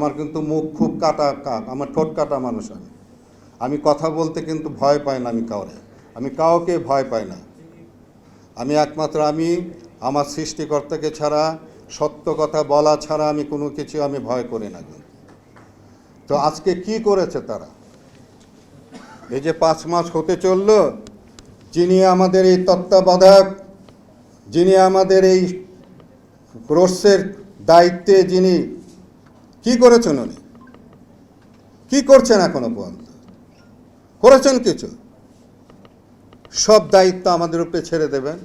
আমার কিন্তু মুখ খুব কাটা কাক, আমার ঠোঁট কাটা মানুষ আমি। আমি কথা বলতে কিন্তু ভয় পাই না আমি কাউরে। আমি কাউকে ভয় পাই না। আমি একমাত্র আমি, আমার সৃষ্টিকর্তাকে ছাড়া, সত্য কথা বলা ছাড়া আমি কোনো কিছু আমি ভয় করি না কিন্তু। তো আজকে কি করেছে তারা? এই যে পাঁচ মাস হতে চলল, যিনি আমাদের এই তত্ত্বাবধায়ক, যিনি আমাদের এই কোর্সের দায়িত্বে যিনি কি করেছেন উনি? কি করছেন এখনও পর্যন্ত করেছেন কিছু? সব দায়িত্ব আমাদের উপরে ছেড়ে দেবেন।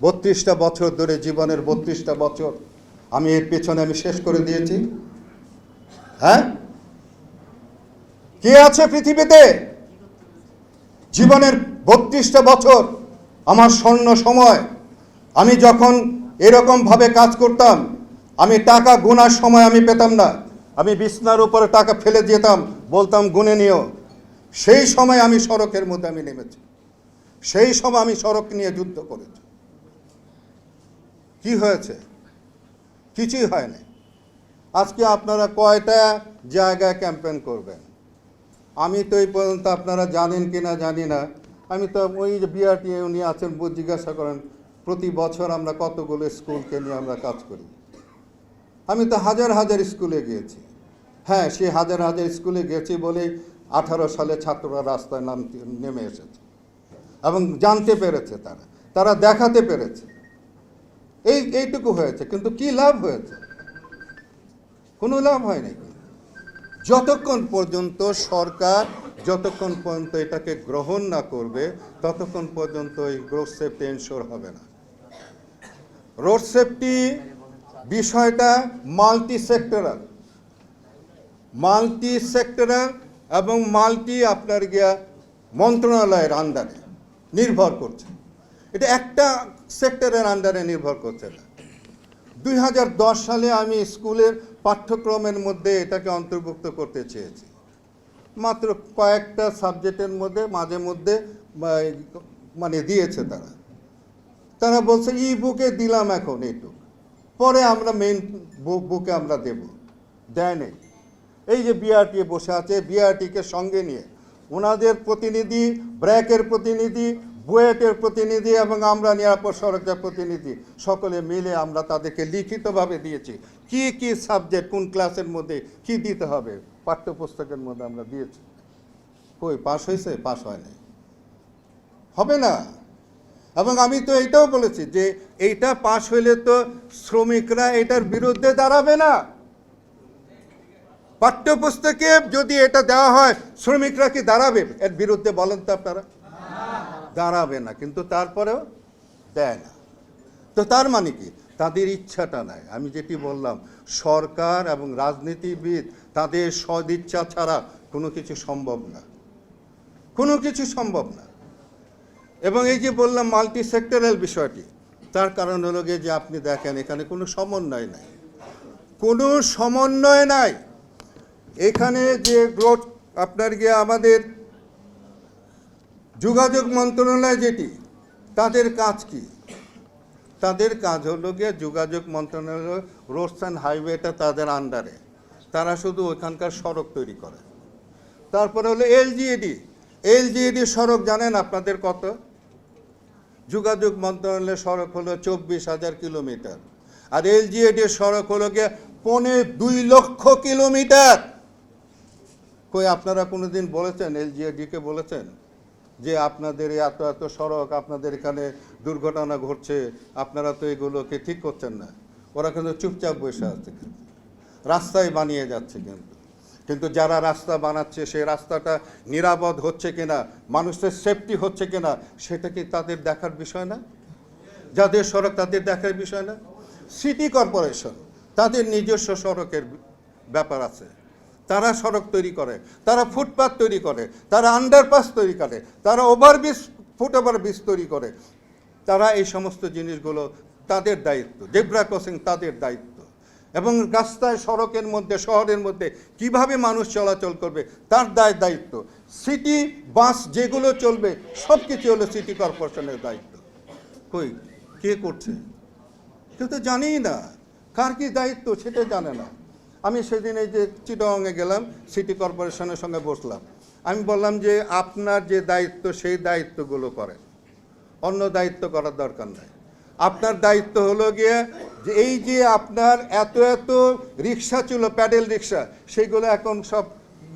বত্রিশটা বছর ধরে জীবনের বত্রিশটা বছর আমি এর পেছনে আমি শেষ করে দিয়েছি। হ্যাঁ? কে আছে পৃথিবীতে? জীবনের বত্রিশটা বছর, আমার স্বর্ণ সময়, আমি যখন এরকমভাবে কাজ করতাম আমি টাকা গোনার সময় আমি পেতাম না। আমি বিছনার উপরে টাকা ফেলে যেতাম, বলতাম, গুনে নিও। সেই সময় আমি সড়কের মধ্যে আমি নেমেছি। সেই সময় আমি সড়ক নিয়ে যুদ্ধ করেছি। কি হয়েছে? কিছুই হয়নি। আজকে আপনারা কয়টা জায়গায় ক্যাম্পেইন করবেন? আমি তো এই পর্যন্ত আপনারা জানেন কি না জানি না। আমি তো ওই যে বিআরটি উনি আছেন জিজ্ঞাসা করেন, প্রতি বছর আমরা কতগুলো স্কুলকে নিয়ে আমরা কাজ করি? আমি তো হাজার হাজার স্কুলে গিয়েছি। হ্যাঁ সে হাজার হাজার স্কুলে গেছি বলে আঠারো সালে ছাত্ররা রাস্তায় নাম, নেমে এসেছে। এবং জানতে পেরেছে তারা তারা দেখাতে পেরেছে। এই, এইটুকু হয়েছে, কিন্তু কি লাভ হয়েছে? কোনো লাভ হয়নি। যতক্ষণ পর্যন্ত সরকার, যতক্ষণ পর্যন্ত এটাকে গ্রহণ না করবে, ততক্ষণ পর্যন্ত এই রোড সেফটি এনশোর হবে না। রোড সেফটি বিষয়টা মাল্টি সেক্টরাল মাল্টি সেক্টরাল এবং মাল্টি আপনার গিয়া মন্ত্রণালয়ের আন্ডারে নির্ভর করছে। এটা একটা সেক্টরের আন্ডারে নির্ভর করছে না দুই হাজার দশ সালে আমি স্কুলের পাঠ্যক্রমের মধ্যে এটাকে অন্তর্ভুক্ত করতে চেয়েছি। মাত্র কয়েকটা সাবজেক্টের মধ্যে, মাঝে মধ্যে মানে দিয়েছে তারা। তারা বলছে ই বুকে দিলাম এখন এইটুক পরে আমরা মেইন বুকে আমরা দেব। দেয় নেই। এই যে বিআরটি বসে আছে বিআরটিকে সঙ্গে নিয়ে ওনাদের প্রতিনিধি, ব্র্যাকের প্রতিনিধি, বুয়েটের প্রতিনিধি এবং আমরা নিরাপদ সড়কের প্রতিনিধি সকলে মিলে আমরা তাদেরকে লিখিতভাবে দিয়েছি। কি কি সাবজেক্ট কোন ক্লাসের মধ্যে কি দিতে হবে? পাঠ্যপুস্তকের মধ্যে আমরা দিয়েছি। কই, পাশ হয়েছে? পাস হয়নি হবে না। এবং আমি তো এইটাও বলেছি যে এইটা পাশ হইলে তো শ্রমিকরা এটার বিরুদ্ধে দাঁড়াবে না। পাঠ্যপুস্তকে যদি এটা দেওয়া হয়, শ্রমিকরা কি দাঁড়াবে? এর বিরুদ্ধে বলেন তো আপনারা। দাঁড়াবে না, কিন্তু তারপরেও দেয় না। তো তার মানে কি? তাদের ইচ্ছাটা নাই। আমি যেটি বললাম, সরকার এবং রাজনীতিবিদ তাদের সদিচ্ছা ছাড়া কোনো কিছু সম্ভব না। কোনো কিছু সম্ভব না। এবং এই যে বললাম মাল্টি সেক্টরাল বিষয়টি, তার কারণ হলো গিয়ে যে আপনি দেখেন, এখানে কোনো সমন্বয় নাই। কোনো সমন্বয় নাই। এখানে যে গ্রোথ আপনার গিয়ে আমাদের যোগাযোগ মন্ত্রণালয় যেটি, তাদের কাজ কি? তাদের কাজ হলো গিয়ে যোগাযোগ মন্ত্রণালয় রোডস অ্যান্ড হাইওয়েটা তাদের আন্ডারে তারা শুধু ওইখানকার সড়ক তৈরি করে। তারপরে হলো এলজিএডি এলজিএডি সড়ক জানেন আপনাদের কত? যোগাযোগ মন্ত্রণালয়ের সড়ক হলো চব্বিশ হাজার কিলোমিটার। আর এলজিএডি সড়ক হলো গিয়ে পৌনে দুই লক্ষ কিলোমিটার। কই, আপনারা কোনোদিন বলেছেন এলজিএডিকে বলেছেন? যে আপনাদের এত এত সড়ক, আপনাদের এখানে দুর্ঘটনা ঘটছে, আপনারা তো এগুলোকে ঠিক করছেন না। ওরা কিন্তু চুপচাপ বসে আছে। রাস্তায় বানিয়ে যাচ্ছে কিন্তু। কিন্তু যারা রাস্তা বানাচ্ছে, সেই রাস্তাটা নিরাপদ হচ্ছে কিনা, মানুষের সেফটি হচ্ছে কিনা, সেটা কি তাদের দেখার বিষয় না? যাদের সড়ক, তাদের দেখার বিষয় না? সিটি কর্পোরেশন তাদের নিজস্ব সড়কের ব্যাপার আছে। তারা সড়ক তৈরি করে, তারা ফুটপাথ তৈরি করে, তারা আন্ডারপাস তৈরি করে, তারা ওভারব্রিজ ফুট ওভার ব্রিজ তৈরি করে। তারা এই সমস্ত জিনিসগুলো তাদের দায়িত্ব জেব্রা ক্রসিং তাদের দায়িত্ব। এবং রাস্তায়, সড়কের মধ্যে, শহরের মধ্যে কীভাবে মানুষ চলাচল করবে, তার দায় দায়িত্ব। সিটি, বাস যেগুলো চলবে সব কিছু হলো সিটি কর্পোরেশনের দায়িত্ব। কই, কে করছে? কেউ তো জানেই না। কার কি দায়িত্ব সেটা জানে না। আমি সেদিন এই যে চিটংয়ে গেলাম, সিটি কর্পোরেশনের সঙ্গে বসলাম। আমি বললাম যে আপনার যে দায়িত্ব, সেই দায়িত্বগুলো করেন। অন্য দায়িত্ব করার দরকার নাই। আপনার দায়িত্ব হলো গিয়ে যে এই যে আপনার এত এত রিক্সা ছিল, প্যাডেল রিক্সা সেইগুলো এখন সব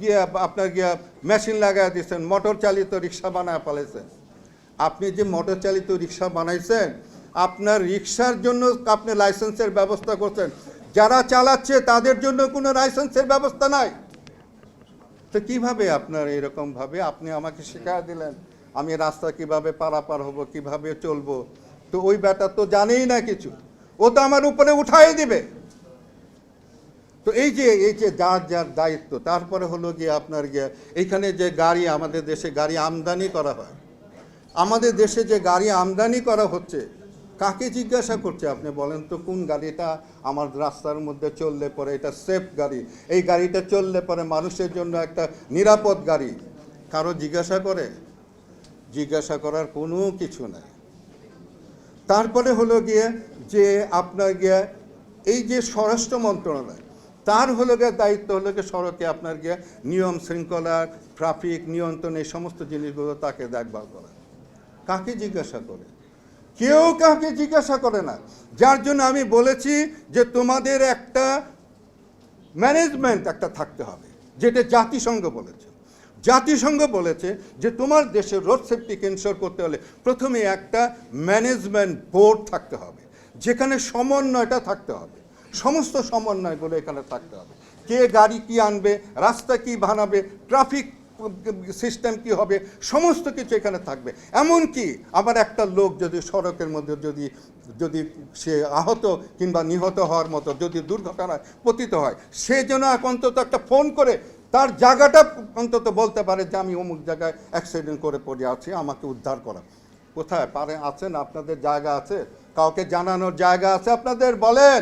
গিয়ে আপনার গিয়া মেশিন লাগাই দিচ্ছেন মোটর চালিত রিক্সা বানায় ফেলেছেন। আপনি যে মোটর চালিত রিক্সা বানাইছেন, আপনার রিক্সার জন্য আপনি লাইসেন্সের ব্যবস্থা করছেন। যারা চালাচ্ছে, তাদের জন্য কোনো লাইসেন্সের ব্যবস্থা নাই। তো কীভাবে আপনার এরকমভাবে আপনি আমাকে শেখায় দিলেন, আমি রাস্তা কীভাবে পারাপার হব, কীভাবে চলবো? তো ওই ব্যাটা তো জানেই না কিছু। ও তো আমার উপরে উঠাই দিবে। তো এই যে এই যে যার যার দায়িত্ব, তারপরে হলো গিয়ে আপনার গিয়ে এইখানে যে গাড়ি, আমাদের দেশে গাড়ি আমদানি করা হয়। আমাদের দেশে যে গাড়ি আমদানি করা হচ্ছে, কাকে জিজ্ঞাসা করছে আপনি বলেন তো, কোন গাড়িটা আমার রাস্তার মধ্যে চললে পরে এটা সেফ গাড়ি? এই গাড়িটা চললে পরে মানুষের জন্য একটা নিরাপদ গাড়ি। কারও জিজ্ঞাসা করে? জিজ্ঞাসা করার কোনো কিছু নাই। তারপরে হলো গিয়ে যে আপনার গিয়ে এই যে স্বরাষ্ট্র মন্ত্রণালয়, তার হলো গিয়ে দায়িত্ব হলো গিয়ে সড়কে আপনার গিয়ে নিয়ম শৃঙ্খলা, ট্রাফিক নিয়ন্ত্রণ এই সমস্ত জিনিসগুলো তাকে দেখভাল করা। কাকে জিজ্ঞাসা করে? কেউ কাকে জিজ্ঞাসা করে না। যার জন্য আমি বলেছি যে তোমাদের একটা ম্যানেজমেন্ট একটা থাকতে হবে, যেটা জাতিসংঘ বলেছে। জাতিসংঘ বলেছে যে তোমার দেশে রোড সেফটি এনশোর করতে হলে প্রথমে একটা ম্যানেজমেন্ট বোর্ড থাকতে হবে, যেখানে সমন্বয়টা থাকতে হবে। সমস্ত সমন্বয়গুলো এখানে থাকতে হবে। কে গাড়ি কি আনবে, রাস্তা কি বানাবে ট্রাফিক সিস্টেম কি হবে, সমস্ত কিছু এখানে থাকবে। এমনকি আবার একটা লোক যদি সড়কের মধ্যে যদি যদি সে আহত কিংবা নিহত হওয়ার মতো যদি দুর্ঘটনায় পতিত হয়, সে যেন এক অন্তত একটা ফোন করে তার জায়গাটা অন্তত বলতে পারে যে আমি অমুক জায়গায় অ্যাক্সিডেন্ট করে পড়ে আছি, আমাকে উদ্ধার করা। কোথায়? পারে আছেন? আপনাদের জায়গা আছে? কাউকে জানানোর জায়গা আছে? আপনাদের বলেন।